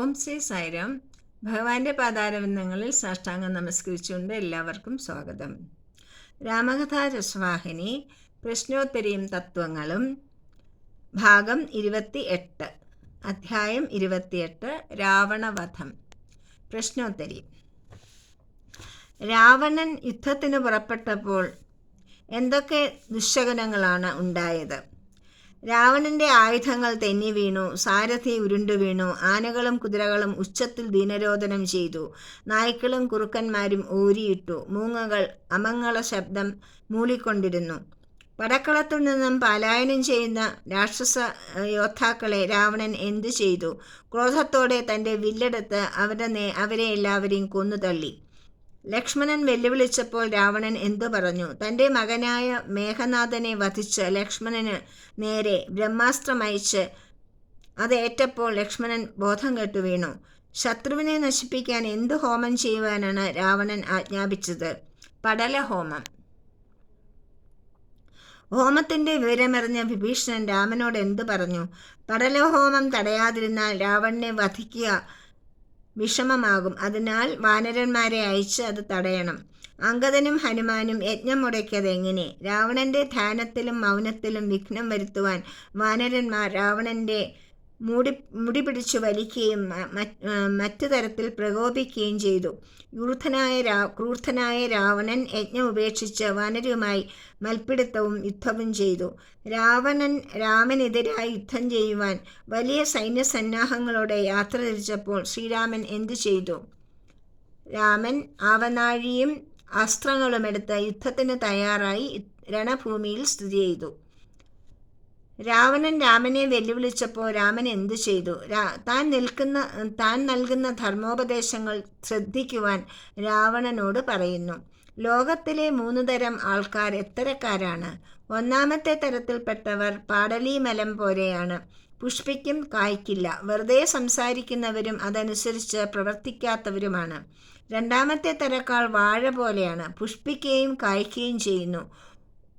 ഓം ശ്രീ സായിരാം. ഭഗവാന്റെ പാതാരവിന്ദങ്ങളിൽ സാഷ്ടാംഗം നമസ്കരിച്ചുകൊണ്ട് എല്ലാവർക്കും സ്വാഗതം. രാമകഥാ രസവാഹിനി പ്രശ്നോത്തരിയും തത്വങ്ങളും ഭാഗം ഇരുപത്തി എട്ട് അധ്യായം ഇരുപത്തിയെട്ട് രാവണവധം പ്രശ്നോത്തരി. രാവണൻ യുദ്ധത്തിന് പുറപ്പെട്ടപ്പോൾ എന്തൊക്കെ ദുശകനങ്ങളാണ് ഉണ്ടായത്? രാവണന്റെ ആയുധങ്ങൾ തെന്നി വീണു സാരഥി ഉരുണ്ടു വീണു ആനകളും കുതിരകളും ഉച്ചത്തിൽ ദീനരോധനം ചെയ്തു. നായ്ക്കളും കുറുക്കന്മാരും ഊരിയിട്ടു മൂങ്ങകൾ അമംഗള ശബ്ദം മൂളിക്കൊണ്ടിരുന്നു. പടക്കളത്തിൽ നിന്നും പലായനം ചെയ്യുന്ന രാക്ഷസ യോദ്ധാക്കളെ രാവണൻ എന്തു ചെയ്തു? ക്രോധത്തോടെ തന്റെ വില്ലെടുത്ത് അവരെ അവരെ എല്ലാവരെയും കൊന്നു തള്ളി ലക്ഷ്മണൻ വെല്ലുവിളിച്ചപ്പോൾ രാവണൻ എന്തു പറഞ്ഞു? തന്റെ മകനായ മേഘനാഥനെ വധിച്ച് ലക്ഷ്മണന് നേരെ ബ്രഹ്മാസ്ത്രമയച്ച് അതേറ്റപ്പോൾ ലക്ഷ്മണൻ ബോധം കെട്ടു വീണു. ശത്രുവിനെ നശിപ്പിക്കാൻ എന്ത് ഹോമം ചെയ്യുവാനാണ് രാവണൻ ആജ്ഞാപിച്ചത്? പടല ഹോമം ഹോമത്തിന്റെ വിവരമറിഞ്ഞ വിഭീഷണൻ രാമനോട് എന്തു പറഞ്ഞു? പടലഹോമം തടയാതിരുന്നാൽ രാവണനെ വധിക്കുക വിഷമമാകും. അതിനാൽ വാനരന്മാരെ അയച്ച് അത് തടയണം. അങ്കദനും ഹനുമാനും യജ്ഞം മുടക്കിയത് എങ്ങനെ? രാവണന്റെ ധ്യാനത്തിലും മൗനത്തിലും വിഘ്നം വരുത്തുവാൻ വാനരന്മാർ രാവണന്റെ മുടി മുടി പിടിച്ചു വലിക്കുകയും മറ്റു തരത്തിൽ പ്രകോപിക്കുകയും ചെയ്തു. ക്രൂർധനായ രാ ക്രൂർധനായ രാവണൻ യജ്ഞം ഉപേക്ഷിച്ച് വാനരുമായി മൽപ്പിടുത്തവും യുദ്ധവും ചെയ്തു. രാവണൻ രാമനെതിരായി യുദ്ധം ചെയ്യുവാൻ വലിയ സൈന്യസന്നാഹങ്ങളോടെ യാത്ര തിരിച്ചപ്പോൾ ശ്രീരാമൻ എന്തു ചെയ്തു? രാമൻ ആവനാഴിയും അസ്ത്രങ്ങളുമെടുത്ത് യുദ്ധത്തിന് തയ്യാറായി രണഭൂമിയിൽ സ്ഥിതി ചെയ്തു. രാവണൻ രാമനെ വെല്ലുവിളിച്ചപ്പോൾ രാമൻ എന്തു ചെയ്തു? താൻ നിൽക്കുന്ന താൻ നൽകുന്ന ധർമ്മോപദേശങ്ങൾ ശ്രദ്ധിക്കുവാൻ രാവണനോട് പറയുന്നു. ലോകത്തിലെ മൂന്ന് തരം ആൾക്കാർ എത്തരക്കാരാണ്. ഒന്നാമത്തെ തരത്തിൽപ്പെട്ടവർ പാടലീമലം പോലെയാണ്. പുഷ്പിക്കും കായ്ക്കില്ല. വെറുതെ സംസാരിക്കുന്നവരും അതനുസരിച്ച് പ്രവർത്തിക്കാത്തവരുമാണ്. രണ്ടാമത്തെ തരക്കാൾ വാഴ പോലെയാണ്. പുഷ്പിക്കുകയും കായ്ക്കുകയും ചെയ്യുന്നു.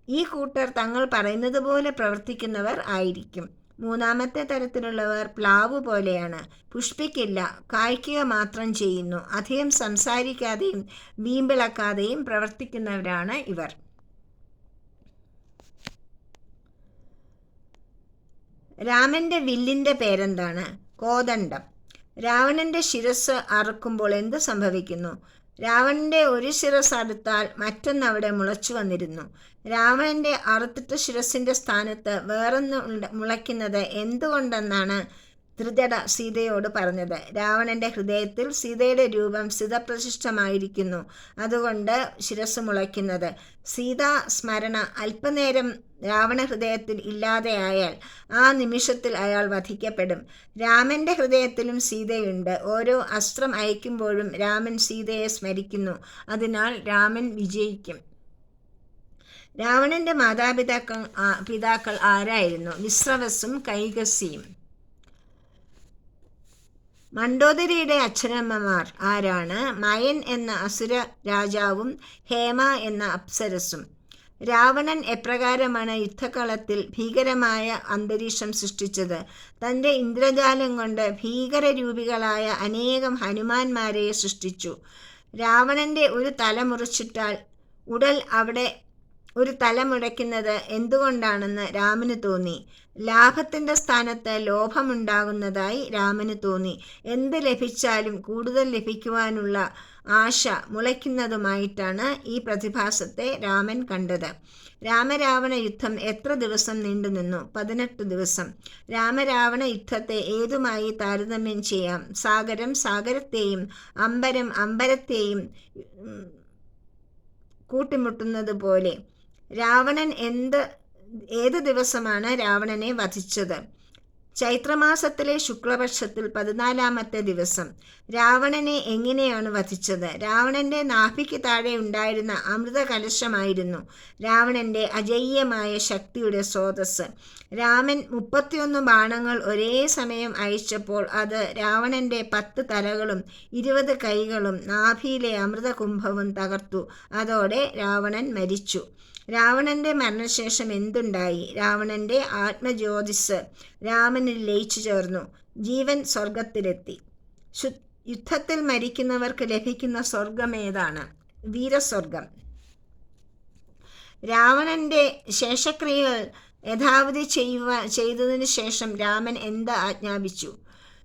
ഈ കൂട്ടർ തങ്ങൾ പറയുന്നത് പോലെ പ്രവർത്തിക്കുന്നവർ ആയിരിക്കും. മൂന്നാമത്തെ തരത്തിലുള്ളവർ പ്ലാവ് പോലെയാണ്. പുഷ്പിക്കില്ല കായ്ക്കുക മാത്രം ചെയ്യുന്നു. അധികം സംസാരിക്കാതെയും വീമ്പിളക്കാതെയും പ്രവർത്തിക്കുന്നവരാണ് ഇവർ. രാമന്റെ വില്ലിന്റെ പേരെന്താണ്? കോദണ്ഡം. രാവണന്റെ ശിരസ് അറുക്കുമ്പോൾ എന്ത് സംഭവിക്കുന്നു? രാവണന്റെ ഒരു ശിരസ് അടുത്താൽ മറ്റൊന്ന് അവിടെ മുളച്ചു വന്നിരുന്നു. രാവണന്റെ അറുത്തിട്ട ശിരസിന്റെ സ്ഥാനത്ത് വേറൊന്ന് മുളയ്ക്കുന്നത് എന്തുകൊണ്ടെന്നാണ് ധൃതട സീതയോട് പറഞ്ഞത്. രാവണന്റെ ഹൃദയത്തിൽ സീതയുടെ രൂപം സ്ഥിതപ്രശിഷ്ടമായിരിക്കുന്നു അതുകൊണ്ട് ശിരസ് മുളയ്ക്കുന്നത്. സീതാ സ്മരണ അല്പനേരം രാവണ ഹൃദയത്തിൽ ഇല്ലാതെയായാൽ ആ നിമിഷത്തിൽ അയാൾ വധിക്കപ്പെടും. രാമന്റെ ഹൃദയത്തിലും സീതയുണ്ട്. ഓരോ അസ്ത്രം അയക്കുമ്പോഴും രാമൻ സീതയെ സ്മരിക്കുന്നു. അതിനാൽ രാമൻ വിജയിക്കും. രാവണന്റെ മാതാപിതാക്കൾ പിതാക്കൾ ആരായിരുന്നു? വിശ്രവസും കൈകസിയും. മണ്ടോദരിയുടെ അച്ഛനമ്മമാർ ആരാണ്? മയൻ എന്ന അസുര രാജാവും ഹേമ എന്ന അപ്സരസും. രാവണൻ എപ്രകാരമാണ് യുദ്ധകളത്തിൽ ഭീകരമായ അന്തരീക്ഷം സൃഷ്ടിച്ചത്. തന്റെ ഇന്ദ്രജാലം കൊണ്ട് ഭീകരരൂപികളായ അനേകം ഹനുമാന്മാരെ സൃഷ്ടിച്ചു. രാവണന്റെ ഒരു തല മുറിച്ചിട്ടാൽ ഉടൽ അവിടെ ഒരു തല മുടയ്ക്കുന്നത് എന്തുകൊണ്ടാണെന്ന് രാമന് തോന്നി. ലാഭത്തിന്റെ സ്ഥാനത്ത് ലോഭമുണ്ടാകുന്നതായി രാമന് തോന്നി. എന്ത് ലഭിച്ചാലും കൂടുതൽ ലഭിക്കുവാനുള്ള ആശ മുളയ്ക്കുന്നതുമായിട്ടാണ് ഈ പ്രതിഭാസത്തെ രാമൻ കണ്ടത്. രാമരാവണ യുദ്ധം എത്ര ദിവസം നീണ്ടുനിന്നു പതിനെട്ട് ദിവസം. രാമരാവണ യുദ്ധത്തെ ഏതുമായി താരതമ്യം ചെയ്യാം? സാഗരം സാഗരത്തെയും അമ്പരം അമ്പരത്തെയും കൂട്ടിമുട്ടുന്നത് പോലെ. രാവണൻ എന്ത് ഏത് ദിവസമാണ് രാവണനെ വധിച്ചത്? ചൈത്രമാസത്തിലെ ശുക്ലപക്ഷത്തിൽ പതിനാലാമത്തെ ദിവസം. രാവണനെ എങ്ങനെയാണ് വധിച്ചത്? രാവണന്റെ നാഭിക്ക് താഴെ ഉണ്ടായിരുന്ന അമൃത കലശമായിരുന്നു രാവണന്റെ അജയ്യമായ ശക്തിയുടെ സ്രോതസ് രാമൻ മുപ്പത്തിയൊന്ന് ബാണങ്ങൾ ഒരേ സമയം അയച്ചപ്പോൾ അത് രാവണന്റെ പത്ത് തലകളും ഇരുപത് കൈകളും നാഭിയിലെ അമൃത കുംഭവും തകർത്തു. അതോടെ രാവണൻ മരിച്ചു. രാവണന്റെ മരണശേഷം എന്തുണ്ടായി? രാവണന്റെ ആത്മജ്യോതിസ് രാമനിൽ ലയിച്ചു ചേർന്നു. ജീവൻ സ്വർഗത്തിലെത്തി യുദ്ധത്തിൽ മരിക്കുന്നവർക്ക് ലഭിക്കുന്ന സ്വർഗം ഏതാണ്? വീരസ്വർഗം രാവണന്റെ ശേഷക്രിയകൾ യഥാവധി ചെയ്യുവാ ചെയ്തതിനു ശേഷം രാമൻ എന്ത് ആജ്ഞാപിച്ചു?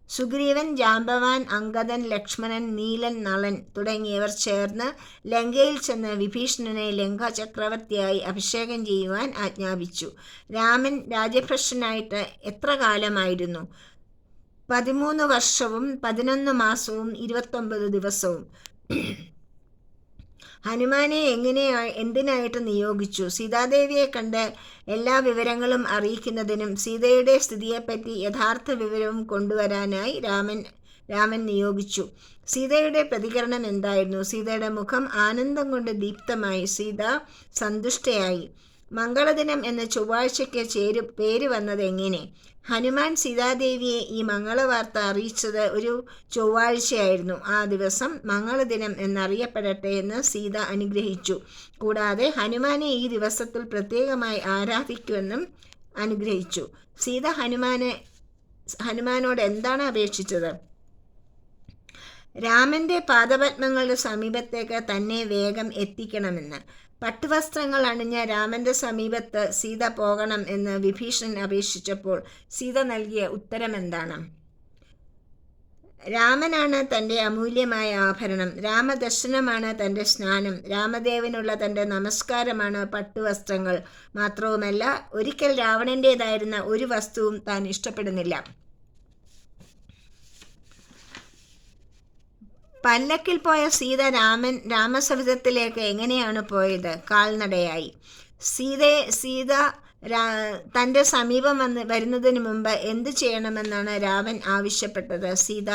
സുഗ്രീവൻ ജാമ്പവാൻ അങ്കദൻ ലക്ഷ്മണൻ നീലൻ നളൻ തുടങ്ങിയവർ ചേർന്ന് ലങ്കയിൽ ചെന്ന് വിഭീഷണനെ ലങ്ക ചക്രവർത്തിയായി അഭിഷേകം ചെയ്യുവാൻ ആജ്ഞാപിച്ചു. രാമൻ രാജഭ്രഷ്ടനായിട്ട് എത്ര കാലമായിരുന്നു? പതിമൂന്ന് വർഷവും പതിനൊന്ന് മാസവും ഇരുപത്തൊമ്പത് ദിവസവും. ഹനുമാനെ എങ്ങനെയാ എന്തിനായിട്ട് നിയോഗിച്ചു? സീതാദേവിയെ കണ്ട് എല്ലാ വിവരങ്ങളും അറിയിക്കുന്നതിനും സീതയുടെ സ്ഥിതിയെപ്പറ്റി യഥാർത്ഥ വിവരവും കൊണ്ടുവരാനായി രാമൻ രാമൻ നിയോഗിച്ചു. സീതയുടെ പ്രതികരണം എന്തായിരുന്നു? സീതയുടെ മുഖം ആനന്ദം കൊണ്ട് ദീപ്തമായി. സീത സന്തുഷ്ടയായി. മംഗളദിനം എന്ന ചൊവ്വാഴ്ചയ്ക്ക് ചേരു പേര് വന്നത് എങ്ങനെ? ഹനുമാൻ സീതാദേവിയെ ഈ മംഗളവാർത്ത അറിയിച്ചത് ഒരു ചൊവ്വാഴ്ചയായിരുന്നു. ആ ദിവസം മംഗളദിനം എന്നറിയപ്പെടട്ടെ എന്ന് സീത അനുഗ്രഹിച്ചു. കൂടാതെ ഹനുമാനെ ഈ ദിവസത്തിൽ പ്രത്യേകമായി ആരാധിക്കുമെന്നും അനുഗ്രഹിച്ചു. സീത ഹനുമാനെ ഹനുമാനോട് എന്താണ് അപേക്ഷിച്ചത്? രാമന്റെ പാദപത്മങ്ങളുടെ സമീപത്തേക്ക് തന്നെ വേഗം എത്തിക്കണമെന്ന്. പട്ടുവസ്ത്രങ്ങൾ അണിഞ്ഞ രാമന്റെ സമീപത്ത് സീത പോകണം എന്ന് വിഭീഷണൻ അപേക്ഷിച്ചപ്പോൾ സീത നൽകിയ ഉത്തരം എന്താണ് രാമനാണ് തന്റെ അമൂല്യമായ ആഭരണം. രാമദർശനമാണ് തന്റെ സ്നാനം. രാമദേവനുള്ള തന്റെ നമസ്കാരമാണ് പട്ടുവസ്ത്രങ്ങൾ. മാത്രവുമല്ല ഒരിക്കൽ രാവണന്റേതായിരുന്ന ഒരു വസ്തുവും താൻ ഇഷ്ടപ്പെടുന്നില്ല. പല്ലക്കിൽ പോയ സീത രാമൻ രാമസവിധത്തിലേക്ക് എങ്ങനെയാണ് പോയത്? കാൽനടയായി. സീതയെ സീത തന്റെ സമീപം വന്ന് വരുന്നതിന് മുമ്പ് എന്ത് ചെയ്യണമെന്നാണ് രാമൻ ആവശ്യപ്പെട്ടത്? സീത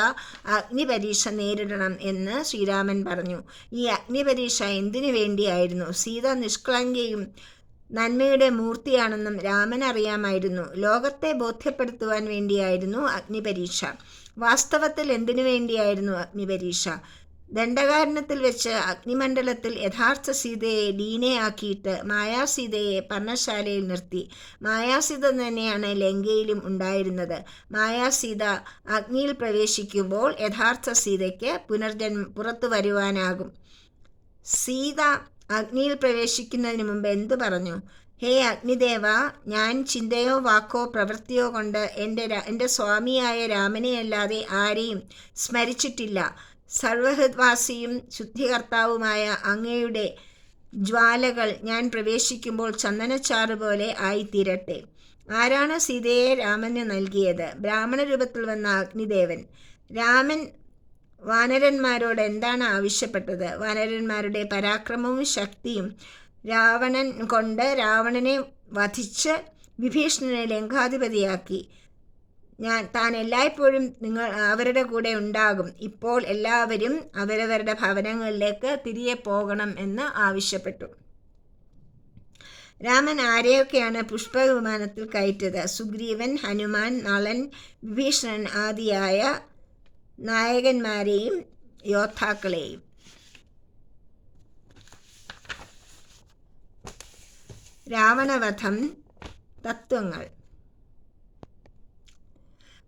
അഗ്നിപരീക്ഷ നേരിടണം എന്ന് ശ്രീരാമൻ പറഞ്ഞു. ഈ അഗ്നിപരീക്ഷ എന്തിനു വേണ്ടിയായിരുന്നു? സീത നിഷ്കളങ്കയും നന്മയുടെ മൂർത്തിയാണെന്നും രാമൻ അറിയാമായിരുന്നു ലോകത്തെ ബോധ്യപ്പെടുത്തുവാൻ വേണ്ടിയായിരുന്നു അഗ്നിപരീക്ഷ. വാസ്തവത്തിൽ എന്തിനു വേണ്ടിയായിരുന്നു അഗ്നിപരീക്ഷ ദണ്ഡകാരണത്തിൽ വെച്ച് അഗ്നിമണ്ഡലത്തിൽ യഥാർത്ഥ സീതയെ ലീനയാക്കിയിട്ട് മായാസീതയെ പർണശാലയിൽ നിർത്തി. മായാസീത തന്നെയാണ് ലങ്കയിലും ഉണ്ടായിരുന്നത്. മായാസീത അഗ്നിയിൽ പ്രവേശിക്കുമ്പോൾ യഥാർത്ഥ സീതയ്ക്ക് പുനർജന്മ പുറത്തു വരുവാനാകും. സീത അഗ്നിയിൽ പ്രവേശിക്കുന്നതിന് മുമ്പ് എന്തു പറഞ്ഞു? ഹേ അഗ്നിദേവ ഞാൻ ചിന്തയോ വാക്കോ പ്രവൃത്തിയോ കൊണ്ട് എന്റെ എന്റെ സ്വാമിയായ രാമനെയല്ലാതെ ആരെയും സ്മരിച്ചിട്ടില്ല. സർവഹൃദ്വാസിയും ശുദ്ധികർത്താവുമായ അങ്ങയുടെ ജ്വാലകൾ ഞാൻ പ്രവേശിക്കുമ്പോൾ ചന്ദനച്ചാറ് പോലെ ആയിത്തീരട്ടെ. ആരാണ് സീതയെ രാമന് നൽകിയത്? ബ്രാഹ്മണ രൂപത്തിൽ വന്ന അഗ്നിദേവൻ. രാമൻ വാനരന്മാരോട് എന്താണ് ആവശ്യപ്പെട്ടത്? വാനരന്മാരുടെ പരാക്രമവും ശക്തിയും രാവണൻ കൊണ്ട് രാവണനെ വധിച്ച് വിഭീഷണനെ ലങ്കാധിപതിയാക്കി. ഞാൻ താൻ എല്ലായ്പ്പോഴും നിങ്ങൾ അവരുടെ കൂടെ ഉണ്ടാകും. ഇപ്പോൾ എല്ലാവരും അവരവരുടെ ഭവനങ്ങളിലേക്ക് തിരികെ പോകണം എന്ന് ആവശ്യപ്പെട്ടു. രാമൻ ആരെയൊക്കെയാണ് പുഷ്പവിമാനത്തിൽ കയറ്റത് സുഗ്രീവൻ ഹനുമാൻ നളൻ വിഭീഷണൻ ആദിയായ നായകന്മാരെയും യോദ്ധാക്കളെയും. രാവണവധം തത്വങ്ങൾ.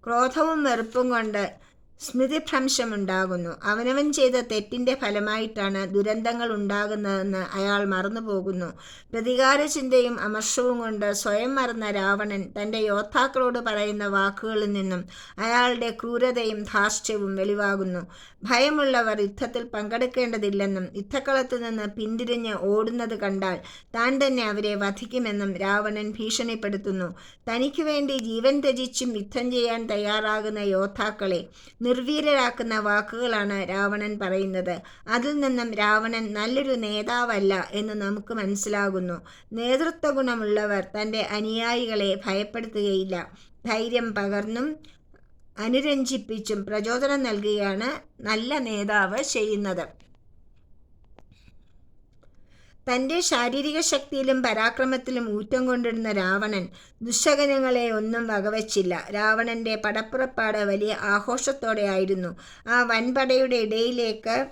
ക്രോധവും വെറുപ്പും കൊണ്ട് സ്മൃതിഭ്രംശമുണ്ടാകുന്നു. അവനവൻ ചെയ്ത തെറ്റിന്റെ ഫലമായിട്ടാണ് ദുരന്തങ്ങൾ ഉണ്ടാകുന്നതെന്ന് അയാൾ മറന്നുപോകുന്നു. പ്രതികാര ചിന്തയും അമർഷവും കൊണ്ട് സ്വയം മറന്ന രാവണൻ തന്റെ യോദ്ധാക്കളോട് പറയുന്ന വാക്കുകളിൽ നിന്നും അയാളുടെ ക്രൂരതയും ധാർഷ്ട്യവും വെളിവാകുന്നു. ഭയമുള്ളവർ യുദ്ധത്തിൽ പങ്കെടുക്കേണ്ടതില്ലെന്നും യുദ്ധക്കളത്തു നിന്ന് പിന്തിരിഞ്ഞ് ഓടുന്നത് കണ്ടാൽ താൻ തന്നെ അവരെ വധിക്കുമെന്നും രാവണൻ ഭീഷണിപ്പെടുത്തുന്നു. തനിക്ക് വേണ്ടി ജീവൻ ത്യജിച്ചും യുദ്ധം ചെയ്യാൻ തയ്യാറാകുന്ന യോദ്ധാക്കളെ നിർവീര്യരാക്കുന്ന വാക്കുകളാണ് രാവണൻ പറയുന്നത്. അതിൽ നിന്നും രാവണൻ നല്ലൊരു നേതാവല്ല എന്ന് നമുക്ക് മനസ്സിലാകുന്നു. നേതൃത്വ ഗുണമുള്ളവർ തന്റെ അനുയായികളെ ഭയപ്പെടുത്തുകയില്ല. ധൈര്യം പകർന്നും അനുരഞ്ജിപ്പിച്ചും പ്രചോദനം നൽകുകയാണ് നല്ല നേതാവ് ചെയ്യുന്നത്. തന്റെ ശാരീരിക ശക്തിയിലും പരാക്രമത്തിലും ഊറ്റം കൊണ്ടിരുന്ന രാവണൻ ദുശകനങ്ങളെ ഒന്നും വകവച്ചില്ല. രാവണന്റെ പടപ്പുറപ്പാട് വലിയ ആഘോഷത്തോടെയായിരുന്നു ആ വൻപടയുടെ ഇടയിലേക്ക്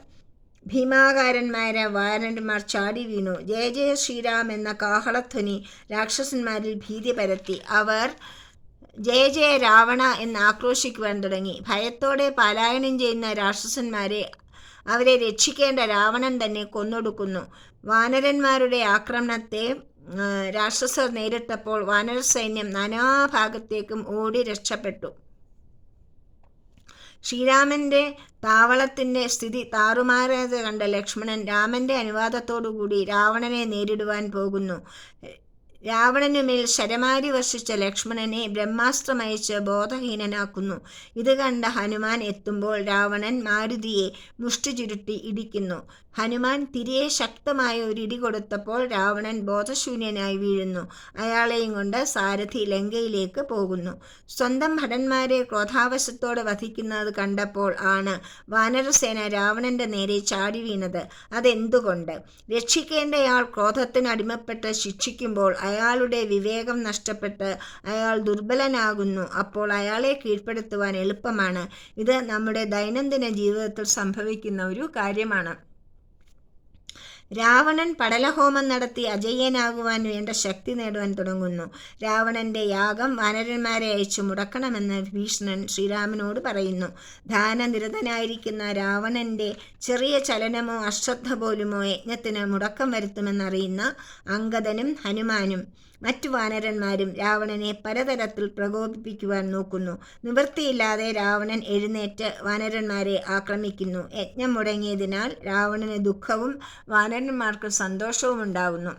ഭീമാകാരന്മാരെ വാരന്മാർ ചാടി വീണു. ജയ ജയ ശ്രീരാം എന്ന കാഹളധ്വനി രാക്ഷസന്മാരിൽ ഭീതി പരത്തി. അവർ ജയ ജയ രാവണ എന്ന് ആക്രോശിക്കുവാൻ തുടങ്ങി. ഭയത്തോടെ പലായനം ചെയ്യുന്ന രാക്ഷസന്മാരെ അവരെ രക്ഷിക്കേണ്ട രാവണൻ തന്നെ കൊന്നൊടുക്കുന്നു. വാനരന്മാരുടെ ആക്രമണത്തെ രാക്ഷസർ നേരിട്ടപ്പോൾ വാനര സൈന്യം നാനാഭാഗത്തേക്കും ഓടി രക്ഷപ്പെട്ടു. ശ്രീരാമന്റെ താവളത്തിന്റെ സ്ഥിതി താറുമാറാതെ കണ്ട ലക്ഷ്മണൻ രാമന്റെ അനുവാദത്തോടുകൂടി രാവണനെ നേരിടുവാൻ പോകുന്നു. രാവണനുമേൽ ശരമാരി വർഷിച്ച ലക്ഷ്മണനെ ബ്രഹ്മാസ്ത്രമയച്ച് ബോധഹീനനാക്കുന്നു. ഇത് കണ്ട ഹനുമാൻ എത്തുമ്പോൾ രാവണൻ മാരുതിയെ മുഷ്ടി ചുരുട്ടി ഇടിക്കുന്നു. ഹനുമാൻ തിരിയെ ശക്തമായ ഒരു ഇടി കൊടുത്തപ്പോൾ രാവണൻ ബോധശൂന്യനായി വീഴുന്നു. അയാളെയും കൊണ്ട് സാരഥി ലങ്കയിലേക്ക് പോകുന്നു. സ്വന്തം ഭടന്മാരെ ക്രോധാവശത്തോടെ വധിക്കുന്നത് കണ്ടപ്പോൾ ആണ് വാനരസേന രാവണന്റെ നേരെ ചാടി വീണത്. അതെന്തുകൊണ്ട്? രക്ഷിക്കേണ്ടയാൾ ക്രോധത്തിന് അടിമപ്പെട്ട് ശിക്ഷിക്കുമ്പോൾ അയാളുടെ വിവേകം നഷ്ടപ്പെട്ട് അയാൾ ദുർബലനാകുന്നു. അപ്പോൾ അയാളെ കീഴ്പ്പെടുത്തുവാൻ എളുപ്പമാണ്. ഇത് നമ്മുടെ ദൈനംദിന ജീവിതത്തിൽ സംഭവിക്കുന്ന ഒരു കാര്യമാണ്. രാവണൻ പടലഹോമം നടത്തി അജയ്യനാകുവാൻ വേണ്ട ശക്തി നേടുവാൻ തുടങ്ങുന്നു. രാവണന്റെ യാഗം വാനരന്മാരെ അയച്ചു മുടക്കണമെന്ന് ഭീഷണൻ ശ്രീരാമനോട് പറയുന്നു. ധാനനിരതനായിരിക്കുന്ന രാവണന്റെ ചെറിയ ചലനമോ അശ്രദ്ധ പോലുമോ യജ്ഞത്തിന് മുടക്കം വരുത്തുമെന്നറിയുന്ന അങ്കദനും ഹനുമാനും മറ്റു വാനരന്മാരും രാവണനെ പലതരത്തിൽ പ്രകോപിപ്പിക്കുവാൻ നോക്കുന്നു. നിവൃത്തിയില്ലാതെ രാവണൻ എഴുന്നേറ്റ് വാനരന്മാരെ ആക്രമിക്കുന്നു. യജ്ഞം മുടങ്ങിയതിനാൽ രാവണന് ദുഃഖവും വാനരന്മാർക്ക് സന്തോഷവും ഉണ്ടാകുന്നു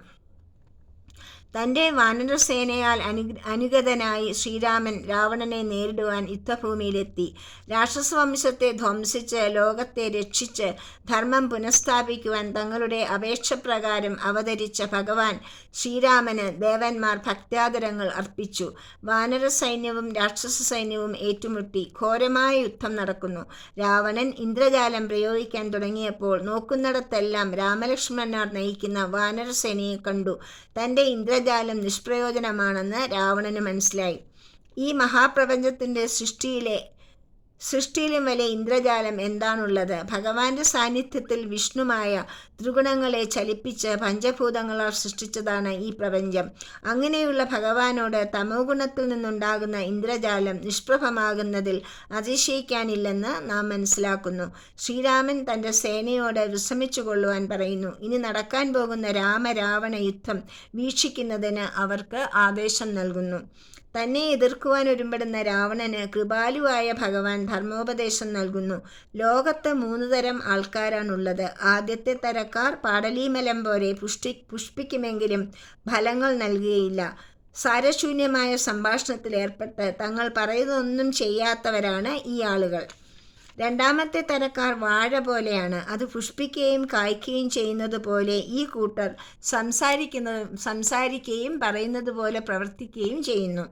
തന്റെ വാനരസേനയാൽ അനു അനുഗതനായി ശ്രീരാമൻ രാവണനെ നേരിടുവാൻ യുദ്ധഭൂമിയിലെത്തി. രാക്ഷസവംശത്തെ ധ്വംസിച്ച് ലോകത്തെ രക്ഷിച്ച് ധർമ്മം പുനഃസ്ഥാപിക്കുവാൻ തങ്ങളുടെ അപേക്ഷപ്രകാരം അവതരിച്ച ഭഗവാൻ ശ്രീരാമന് ദേവന്മാർ ഭക്താദരങ്ങൾ അർപ്പിച്ചു. വാനര സൈന്യവും രാക്ഷസ സൈന്യവും ഏറ്റുമുട്ടി. ഘോരമായ യുദ്ധം നടക്കുന്നു. രാവണൻ ഇന്ദ്രജാലം പ്രയോഗിക്കാൻ തുടങ്ങിയപ്പോൾ നോക്കുന്നിടത്തെല്ലാം രാമലക്ഷ്മണന്മാർ നയിക്കുന്ന വാനരസേനയെ കണ്ടു. തന്റെ ഇന്ദ്രജാലം നിഷ്പ്രയോജനമാണെന്ന് രാവണന് മനസ്സിലായി. ഈ മഹാപ്രപഞ്ചത്തിന്റെ സൃഷ്ടിയിലെ സൃഷ്ടിയിലും വലിയ ഇന്ദ്രജാലം എന്താണുള്ളത്? ഭഗവാന്റെ സാന്നിധ്യത്തിൽ വിഷ്ണുമായ ത്രിഗുണങ്ങളെ ചലിപ്പിച്ച് പഞ്ചഭൂതങ്ങളാൽ സൃഷ്ടിച്ചതാണ് ഈ പ്രപഞ്ചം. അങ്ങനെയുള്ള ഭഗവാനോട് തമോ ഗുണത്തിൽ നിന്നുണ്ടാകുന്ന ഇന്ദ്രജാലം നിഷ്പ്രഭമാകുന്നതിൽ അതിശയിക്കാനില്ലെന്ന് നാം മനസ്സിലാക്കുന്നു. ശ്രീരാമൻ തന്റെ സേനയോട് വിശ്രമിച്ചു കൊള്ളുവാൻ പറയുന്നു ഇനി നടക്കാൻ പോകുന്ന രാമരാവണ യുദ്ധം വീക്ഷിക്കുന്നതിന് അവർക്ക് ആവേശം നൽകുന്നു. തന്നെ എതിർക്കുവാൻ ഒരുമ്പെടുന്ന രാവണന് കൃപാലുവായ ഭഗവാൻ ധർമ്മോപദേശം നൽകുന്നു. ലോകത്ത് മൂന്ന് തരം ആൾക്കാരാണുള്ളത്. ആദ്യത്തെ തരക്കാർ പാടലീമലം പോലെ പുഷ്ടി പുഷ്പിക്കുമെങ്കിലും ഫലങ്ങൾ നൽകുകയില്ല. സാരശൂന്യമായ സംഭാഷണത്തിൽ ഏർപ്പെട്ട് തങ്ങൾ പറയുന്നതൊന്നും ചെയ്യാത്തവരാണ് ഈ ആളുകൾ. രണ്ടാമത്തെ തരക്കാർ വാഴ പോലെയാണ്. അത് പുഷ്പിക്കുകയും കായ്ക്കുകയും ചെയ്യുന്നത് പോലെ ഈ കൂട്ടർ സംസാരിക്കുന്നത് സംസാരിക്കുകയും പറയുന്നത് പോലെ പ്രവർത്തിക്കുകയും ചെയ്യുന്നു.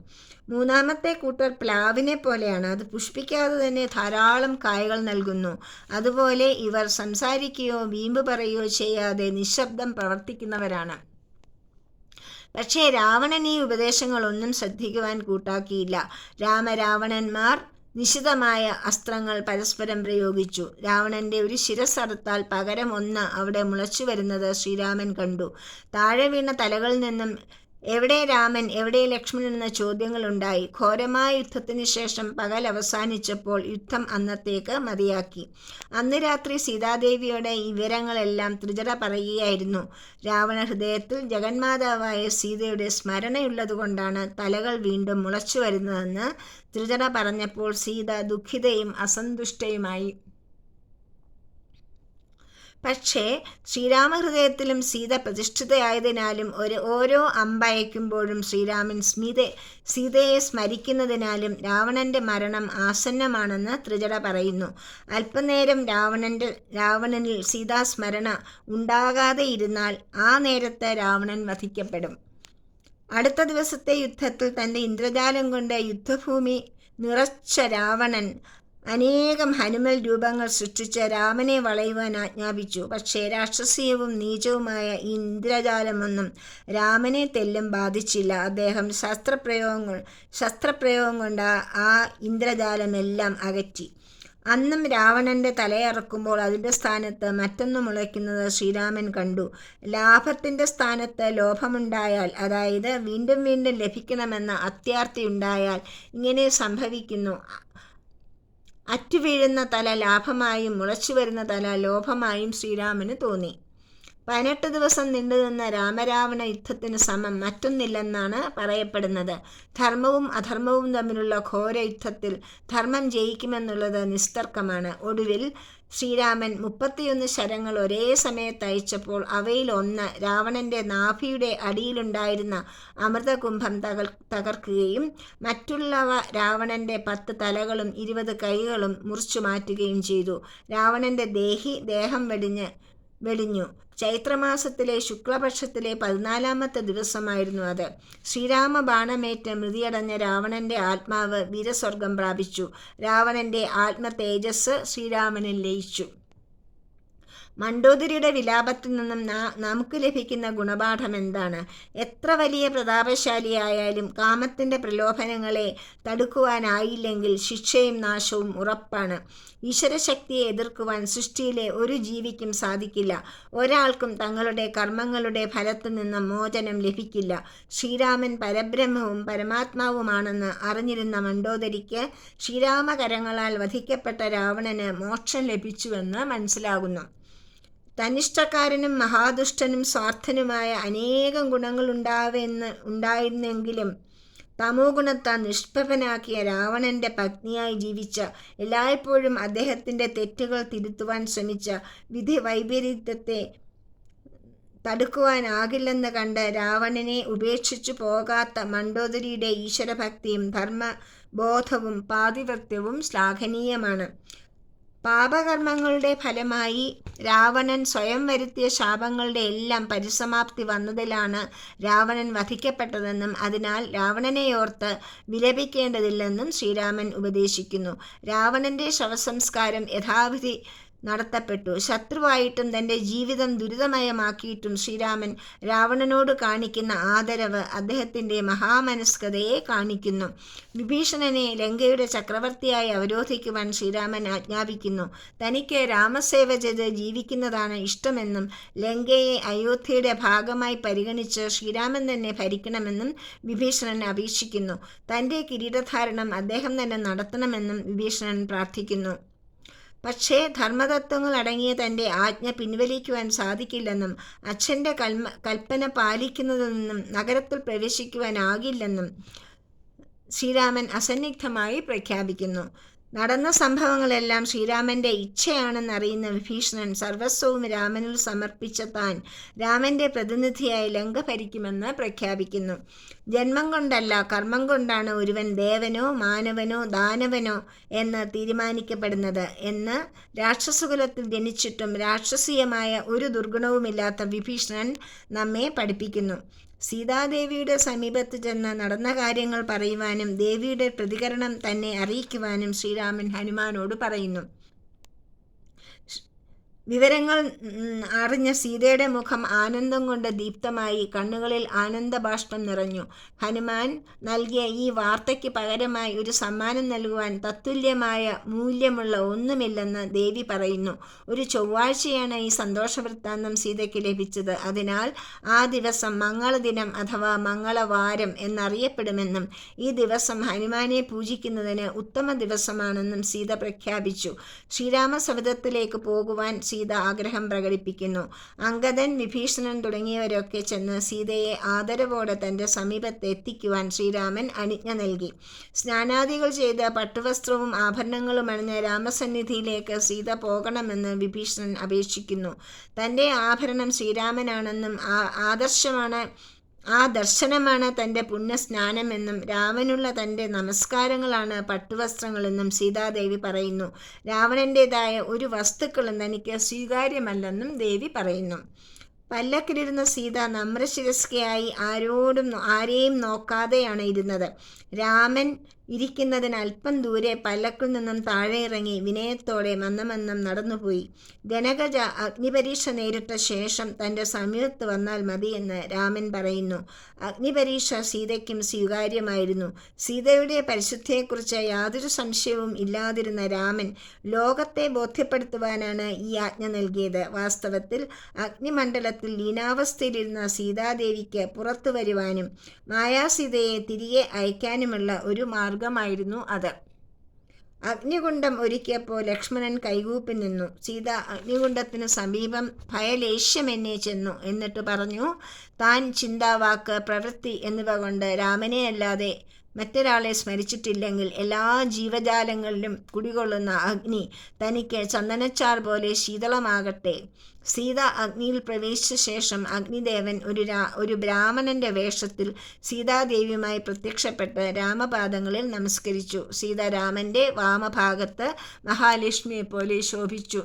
മൂന്നാമത്തെ കൂട്ടർ പ്ലാവിനെ പോലെയാണ്. അത് പുഷ്പിക്കാതെ തന്നെ ധാരാളം കായകൾ നൽകുന്നു. അതുപോലെ ഇവർ സംസാരിക്കുകയോ വീമ്പ് പറയുകയോ ചെയ്യാതെ നിശബ്ദം പ്രവർത്തിക്കുന്നവരാണ്. പക്ഷേ രാവണൻ ഈ ഉപദേശങ്ങളൊന്നും ശ്രദ്ധിക്കുവാൻ കൂട്ടാക്കിയില്ല. രാമരാവണന്മാർ നിശിതമായ അസ്ത്രങ്ങൾ പരസ്പരം പ്രയോഗിച്ചു. രാവണന്റെ ഒരു ശിരസ്സറുത്താൽ പകരം ഒന്ന് അവിടെ മുളച്ചു വരുന്നത് ശ്രീരാമൻ കണ്ടു. താഴെ വീണ തലകളിൽ നിന്നും എവിടെ രാമൻ എവിടെ ലക്ഷ്മണൻ എന്ന ചോദ്യങ്ങളുണ്ടായി. ഘോരമായ യുദ്ധത്തിന് ശേഷം പകൽ അവസാനിച്ചപ്പോൾ യുദ്ധം അന്നത്തേക്ക് മതിയാക്കി. അന്ന് രാത്രി സീതാദേവിയുടെ വിവരങ്ങളെല്ലാം ത്രിജട പറയുകയായിരുന്നു. രാവണ ഹൃദയത്തിൽ ജഗന്മാതാവായ സീതയുടെ സ്മരണയുള്ളതുകൊണ്ടാണ് തലകൾ വീണ്ടും മുളച്ചു വരുന്നതെന്ന് ത്രിജട പറഞ്ഞപ്പോൾ സീത ദുഃഖിതയും അസന്തുഷ്ടയുമായി പക്ഷേ ശ്രീരാമഹൃദയത്തിലും സീത പ്രതിഷ്ഠിതയായതിനാലും ഒരു ഓരോ അമ്പയക്കുമ്പോഴും ശ്രീരാമൻ സ്മിത സീതയെ സ്മരിക്കുന്നതിനാലും രാവണന്റെ മരണം ആസന്നമാണെന്ന് ത്രിജട പറയുന്നു. അല്പനേരം രാവണന്റെ രാവണനിൽ സീതാസ്മരണ ഉണ്ടാകാതെ ഇരുന്നാൽ ആ നേരത്ത് രാവണൻ വധിക്കപ്പെടും. അടുത്ത ദിവസത്തെ യുദ്ധത്തിൽ തന്റെ ഇന്ദ്രജാലം കൊണ്ട് യുദ്ധഭൂമി നിറച്ച രാവണൻ അനേകം ഹനുമൽ രൂപങ്ങൾ സൃഷ്ടിച്ച രാമനെ വളയുവാൻ ആജ്ഞാപിച്ചു. പക്ഷേ രാക്ഷസീയവും നീചവുമായ ഈ ഇന്ദ്രജാലമൊന്നും രാമനെ തെല്ലും ബാധിച്ചില്ല. അദ്ദേഹം ശസ്ത്രപ്രയോഗങ്ങൾ ശസ്ത്രപ്രയോഗം കൊണ്ട് ആ ഇന്ദ്രജാലമെല്ലാം അകറ്റി. അന്നും രാവണന്റെ തലയറക്കുമ്പോൾ അതിന്റെ സ്ഥാനത്ത് മറ്റൊന്ന് മുളയ്ക്കുന്നത് ശ്രീരാമൻ കണ്ടു. ലാഭത്തിന്റെ സ്ഥാനത്ത് ലോഭമുണ്ടായാൽ അതായത് വീണ്ടും വീണ്ടും ലഭിക്കണമെന്ന അത്യാർത്തിയുണ്ടായാൽ ഇങ്ങനെ സംഭവിക്കുന്നു. അറ്റുവീഴുന്ന തല ലാഭമായും മുളച്ചു വരുന്ന തല ലോഭമായും ശ്രീരാമന് തോന്നി. പതിനെട്ട് ദിവസം നീണ്ടുനിന്ന രാമരാവണ യുദ്ധത്തിന് സമം മറ്റൊന്നില്ലെന്നാണ് പറയപ്പെടുന്നത്. ധർമ്മവും അധർമ്മവും തമ്മിലുള്ള ഘോര യുദ്ധത്തിൽ ധർമ്മം ജയിക്കുമെന്നുള്ളത് നിസ്തർക്കമാണ്. ഒടുവിൽ ശ്രീരാമൻ മുപ്പത്തിയൊന്ന് ശരങ്ങൾ ഒരേ സമയത്ത് അയച്ചപ്പോൾ അവയിൽ ഒന്ന് രാവണന്റെ നാഭിയുടെ അടിയിലുണ്ടായിരുന്ന അമൃതകുംഭം തകർ തകർക്കുകയും മറ്റുള്ളവ രാവണന്റെ പത്ത് തലകളും ഇരുപത് കൈകളും മുറിച്ചു മാറ്റുകയും ചെയ്തു. രാവണന്റെ ദേഹി ദേഹം വെടിഞ്ഞ് വെടിഞ്ഞു. ചൈത്രമാസത്തിലെ ശുക്ലപക്ഷത്തിലെ പതിനാലാമത്തെ ദിവസമായിരുന്നു അത്. ശ്രീരാമ ബാണമേറ്റ് മൃതിയടഞ്ഞ രാവണന്റെ ആത്മാവ് വീരസ്വർഗം പ്രാപിച്ചു. രാവണന്റെ ആത്മ തേജസ് ശ്രീരാമനിൽ ലയിച്ചു. മണ്ടോദരിയുടെ വിലാപത്തിൽ നിന്നും നമുക്ക് ലഭിക്കുന്ന ഗുണപാഠം എന്താണ്? എത്ര വലിയ പ്രതാപശാലിയായാലും കാമത്തിന്റെ പ്രലോഭനങ്ങളെ തടുക്കുവാനായില്ലെങ്കിൽ ശിക്ഷയും നാശവും ഉറപ്പാണ്. ഈശ്വരശക്തിയെ എതിർക്കുവാൻ സൃഷ്ടിയിലെ ഒരു ജീവിക്കും സാധിക്കില്ല. ഒരാൾക്കും തങ്ങളുടെ കർമ്മങ്ങളുടെ ഫലത്തു നിന്നും മോചനം ലഭിക്കില്ല. ശ്രീരാമൻ പരബ്രഹ്മവും പരമാത്മാവുമാണെന്ന് അറിഞ്ഞിരുന്ന മണ്ടോദരിക്ക് ശ്രീരാമകരങ്ങളാൽ വധിക്കപ്പെട്ട രാവണന് മോക്ഷം ലഭിച്ചുവെന്ന് മനസ്സിലാകുന്നു. തനിഷ്ഠക്കാരനും മഹാദുഷ്ടനും സ്വാർത്ഥനുമായ അനേകം ഗുണങ്ങളുണ്ടാവെന്ന് ഉണ്ടായിരുന്നെങ്കിലും തമോ ഗുണത്താൽ നിഷ്പ്രഭനാക്കിയ രാവണന്റെ പത്നിയായി ജീവിച്ച എല്ലായ്പ്പോഴും അദ്ദേഹത്തിന്റെ തെറ്റുകൾ തിരുത്തുവാൻ ശ്രമിച്ച വിധി വൈപരീത്യത്തെ തടുക്കുവാനാകില്ലെന്ന് കണ്ട് രാവണനെ ഉപേക്ഷിച്ചു പോകാത്ത മണ്ടോദരിയുടെ ഈശ്വരഭക്തിയും ധർമ്മബോധവും പാതിവൃത്യവും ശ്ലാഘനീയമാണ്. പാപകർമ്മങ്ങളുടെ ഫലമായി രാവണൻ സ്വയം വരുത്തിയ ശാപങ്ങളുടെ എല്ലാം പരിസമാപ്തി വന്നതിലാണ് രാവണൻ വധിക്കപ്പെട്ടതെന്നും അതിനാൽ രാവണനെയോർത്ത് വിലപിക്കേണ്ടതില്ലെന്നും ശ്രീരാമൻ ഉപദേശിക്കുന്നു. രാവണന്റെ ശവസംസ്കാരം യഥാവിധി നടത്തപ്പെട്ടു. ശത്രുവായിട്ടും തന്റെ ജീവിതം ദുരിതമയമാക്കിയിട്ടും ശ്രീരാമൻ രാവണനോട് കാണിക്കുന്ന ആദരവ് അദ്ദേഹത്തിന്റെ മഹാമനസ്കതയെ കാണിക്കുന്നു. വിഭീഷണനെ ലങ്കയുടെ ചക്രവർത്തിയായി അവരോധിക്കുവാൻ ശ്രീരാമൻ ആജ്ഞാപിക്കുന്നു. തനിക്ക് രാമസേവ ചെയ്ത് ജീവിക്കുന്നതാണ് ഇഷ്ടമെന്നും ലങ്കയെ അയോധ്യയുടെ ഭാഗമായി പരിഗണിച്ച് ശ്രീരാമൻ തന്നെ ഭരിക്കണമെന്നും വിഭീഷണൻ അപേക്ഷിക്കുന്നു. തന്റെ കിരീടധാരണം അദ്ദേഹം തന്നെ നടത്തണമെന്നും വിഭീഷണൻ പ്രാർത്ഥിക്കുന്നു. പക്ഷേ ധർമ്മതത്വങ്ങൾ അടങ്ങിയ തന്റെ ആജ്ഞ പിൻവലിക്കുവാൻ സാധിക്കില്ലെന്നും അച്ഛന്റെ കൽമ കൽപ്പന പാലിക്കുന്നതിൽ നിന്നും നഗരത്തിൽ പ്രവേശിക്കുവാനാകില്ലെന്നും ശ്രീരാമൻ അസന്നിഗ്ധമായി പ്രഖ്യാപിക്കുന്നു. നടന്ന സംഭവങ്ങളെല്ലാം ശ്രീരാമന്റെ ഇച്ഛയാണെന്നറിയുന്ന വിഭീഷണൻ സർവസ്വവും രാമനിൽ സമർപ്പിച്ച താൻ രാമന്റെ പ്രതിനിധിയായി ലങ്ക ഭരിക്കുമെന്ന് പ്രഖ്യാപിക്കുന്നു. ജന്മം കൊണ്ടല്ല കർമ്മം കൊണ്ടാണ് ഒരുവൻ ദേവനോ മാനവനോ ദാനവനോ എന്ന് തീരുമാനിക്കപ്പെടുന്നത് എന്ന് രാക്ഷസകുലത്തിൽ ജനിച്ചിട്ടും രാക്ഷസീയമായ ഒരു ദുർഗുണവുമില്ലാത്ത വിഭീഷണൻ നമ്മെ പഠിപ്പിക്കുന്നു. സീതാദേവിയുടെ സമീപത്ത് ചെന്ന് നടന്ന കാര്യങ്ങൾ പറയുവാനും ദേവിയുടെ പ്രതികരണം തന്നെ അറിയിക്കുവാനും ശ്രീരാമൻ ഹനുമാനോട് പറയുന്നു. വിവരങ്ങൾ അറിഞ്ഞ സീതയുടെ മുഖം ആനന്ദം കൊണ്ട് ദീപ്തമായി കണ്ണുകളിൽ ആനന്ദബാഷ്പം നിറഞ്ഞു. ഹനുമാൻ നൽകിയ ഈ വാർത്തയ്ക്ക് പകരമായി ഒരു സമ്മാനം നൽകുവാൻ തത്തുല്യമായ മൂല്യമുള്ള ഒന്നുമില്ലെന്ന് ദേവി പറയുന്നു. ഒരു ചൊവ്വാഴ്ചയാണ് ഈ സന്തോഷവൃത്താന്തം സീതയ്ക്ക് ലഭിച്ചത്. അതിനാൽ ആ ദിവസം മംഗളദിനം അഥവാ മംഗളവാരം എന്നറിയപ്പെടുമെന്നും ഈ ദിവസം ഹനുമാനെ പൂജിക്കുന്നതിന് ഉത്തമ ദിവസമാണെന്നും സീത പ്രഖ്യാപിച്ചു. ശ്രീരാമസവിധത്തിലേക്ക് പോകുവാൻ സീത ആഗ്രഹം പ്രകടിപ്പിക്കുന്നു. അംഗദൻ വിഭീഷണൻ തുടങ്ങിയവരൊക്കെ ചെന്ന് സീതയെ ആദരവോടെ തന്റെ സമീപത്ത് എത്തിക്കുവാൻ ശ്രീരാമൻ അനുജ്ഞ നൽകി. സ്നാനാദികൾ ചെയ്ത പട്ടുവസ്ത്രവും ആഭരണങ്ങളും അണിഞ്ഞ രാമസന്നിധിയിലേക്ക് സീത പോകണമെന്ന് വിഭീഷണൻ അപേക്ഷിക്കുന്നു. തന്റെ ആഭരണം ശ്രീരാമനാണെന്നും ആദർശമാണ് ആ ദർശനമാണ് തന്റെ പുണ്യസ്നാനമെന്നും രാവനുള്ള തന്റെ നമസ്കാരങ്ങളാണ് പട്ടുവസ്ത്രങ്ങളെന്നും സീതാദേവി പറയുന്നു. രാവണന്റേതായ ഒരു വസ്തുക്കളും തനിക്ക് സ്വീകാര്യമല്ലെന്നും ദേവി പറയുന്നു. പല്ലക്കിലിരുന്ന സീത നമ്രശിരസ്കയായി ആരോടും ആരെയും നോക്കാതെയാണ് ഇരുന്നത്. രാമൻ ഇരിക്കുന്നതിന് അല്പം ദൂരെ പല്ലക്കിൽ നിന്നും താഴെ ഇറങ്ങി വിനയത്തോടെ മന്ദമന്ദം നടന്നുപോയി. ഗനകജ അഗ്നിപരീക്ഷ നേരിട്ട ശേഷം തന്റെ സമീപത്ത് വന്നാൽ മതി മതിയെന്ന് രാമൻ പറയുന്നു. അഗ്നിപരീക്ഷ സീതയ്ക്കും സ്വീകാര്യമായിരുന്നു. സീതയുടെ പരിശുദ്ധിയെക്കുറിച്ച് യാതൊരു സംശയവും ഇല്ലാതിരുന്ന രാമൻ ലോകത്തെ ബോധ്യപ്പെടുത്തുവാനാണ് ഈ ആജ്ഞ നൽകിയത്. വാസ്തവത്തിൽ അഗ്നിമണ്ഡലത്തിൽ ലീനാവസ്ഥയിലിരുന്ന സീതാദേവിക്ക് പുറത്തു വരുവാനും മായാസീതയെ തിരികെ അയക്കാനുമുള്ള ഒരു മാർഗമായിരുന്നു അത്. അഗ്നികുണ്ഠം ഒരുക്കിയപ്പോൾ ലക്ഷ്മണൻ കൈകൂപ്പി നിന്നു. സീത അഗ്നികുണ്ഡത്തിന് സമീപം ഭയലേശ്യമെന്നെ ചെന്നു. എന്നിട്ട് പറഞ്ഞു താൻ ചിന്താവാക്ക് പ്രവൃത്തി എന്നിവ കൊണ്ട് രാമനെ അല്ലാതെ മറ്റൊരാളെ സ്മരിച്ചിട്ടില്ലെങ്കിൽ എല്ലാ ജീവജാലങ്ങളിലും കുടികൊള്ളുന്ന അഗ്നി തനിക്ക് ചന്ദനച്ചാർ പോലെ ശീതളമാകട്ടെ. സീത അഗ്നിയിൽ പ്രവേശിച്ച ശേഷം അഗ്നിദേവൻ ഒരു രാ ഒരു ബ്രാഹ്മണന്റെ വേഷത്തിൽ സീതാദേവിയുമായി പ്രത്യക്ഷപ്പെട്ട് രാമപാദങ്ങളിൽ നമസ്കരിച്ചു. സീത രാമന്റെ വാമഭാഗത്ത് മഹാലക്ഷ്മിയെ പോലെ ശോഭിച്ചു.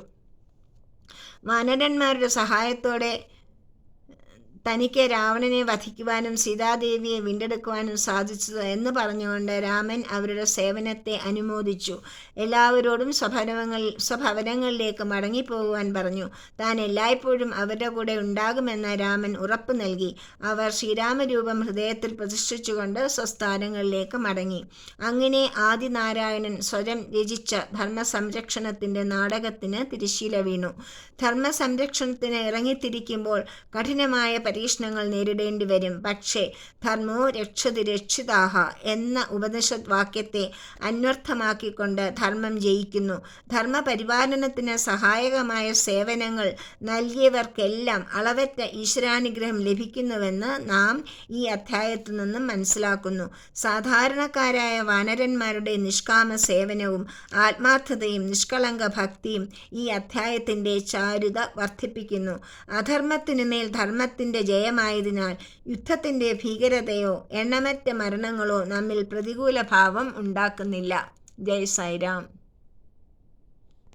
വാനരന്മാരുടെ സഹായത്തോടെ തനിക്ക് രാവണനെ വധിക്കുവാനും സീതാദേവിയെ വീണ്ടെടുക്കുവാനും സാധിച്ചത് എന്ന് പറഞ്ഞുകൊണ്ട് രാമൻ അവരുടെ സേവനത്തെ അനുമോദിച്ചു. എല്ലാവരോടും സ്വഭവനങ്ങൾ സ്വഭവനങ്ങളിലേക്ക് മടങ്ങിപ്പോകുവാൻ പറഞ്ഞു. താൻ എല്ലായ്പ്പോഴും അവരുടെ കൂടെ ഉണ്ടാകുമെന്ന് രാമൻ ഉറപ്പ് നൽകി. അവർ ശ്രീരാമരൂപം ഹൃദയത്തിൽ പ്രതിഷ്ഠിച്ചുകൊണ്ട് സ്വസ്ഥാനങ്ങളിലേക്ക് മടങ്ങി. അങ്ങനെ ആദിനാരായണൻ സ്വരം രചിച്ച ധർമ്മ സംരക്ഷണത്തിന്റെ നാടകത്തിന് തിരിശീല വീണു. ധർമ്മ സംരക്ഷണത്തിന് ഇറങ്ങിത്തിരിക്കുമ്പോൾ കഠിനമായ പരീക്ഷണങ്ങൾ നേരിടേണ്ടി വരും. പക്ഷേ ധർമ്മോ രക്ഷതി രക്ഷിതാഹ എന്ന ഉപനിഷത് വാക്യത്തെ അന്വർത്ഥമാക്കിക്കൊണ്ട് ധർമ്മം ജയിക്കുന്നു. ധർമ്മപരിപാലനത്തിന് സഹായകമായ സേവനങ്ങൾ നൽകിയവർക്കെല്ലാം അളവറ്റ ഈശ്വരാനുഗ്രഹം ലഭിക്കുന്നുവെന്ന് നാം ഈ അധ്യായത്തിൽ നിന്നും മനസ്സിലാക്കുന്നു. സാധാരണക്കാരായ വാനരന്മാരുടെ നിഷ്കാമ സേവനവും ആത്മാർത്ഥതയും നിഷ്കളങ്ക ഭക്തിയും ഈ അധ്യായത്തിന്റെ ചാരുത വർദ്ധിപ്പിക്കുന്നു. അധർമ്മത്തിനുമേൽ ധർമ്മത്തിന്റെ ജയമായതിനാൽ യുദ്ധത്തിന്റെ ഭീകരതയോ എണ്ണമറ്റ മരണങ്ങളോ നമ്മിൽ പ്രതികൂല ഭാവം ഉണ്ടാക്കുന്നില്ല. ജയ്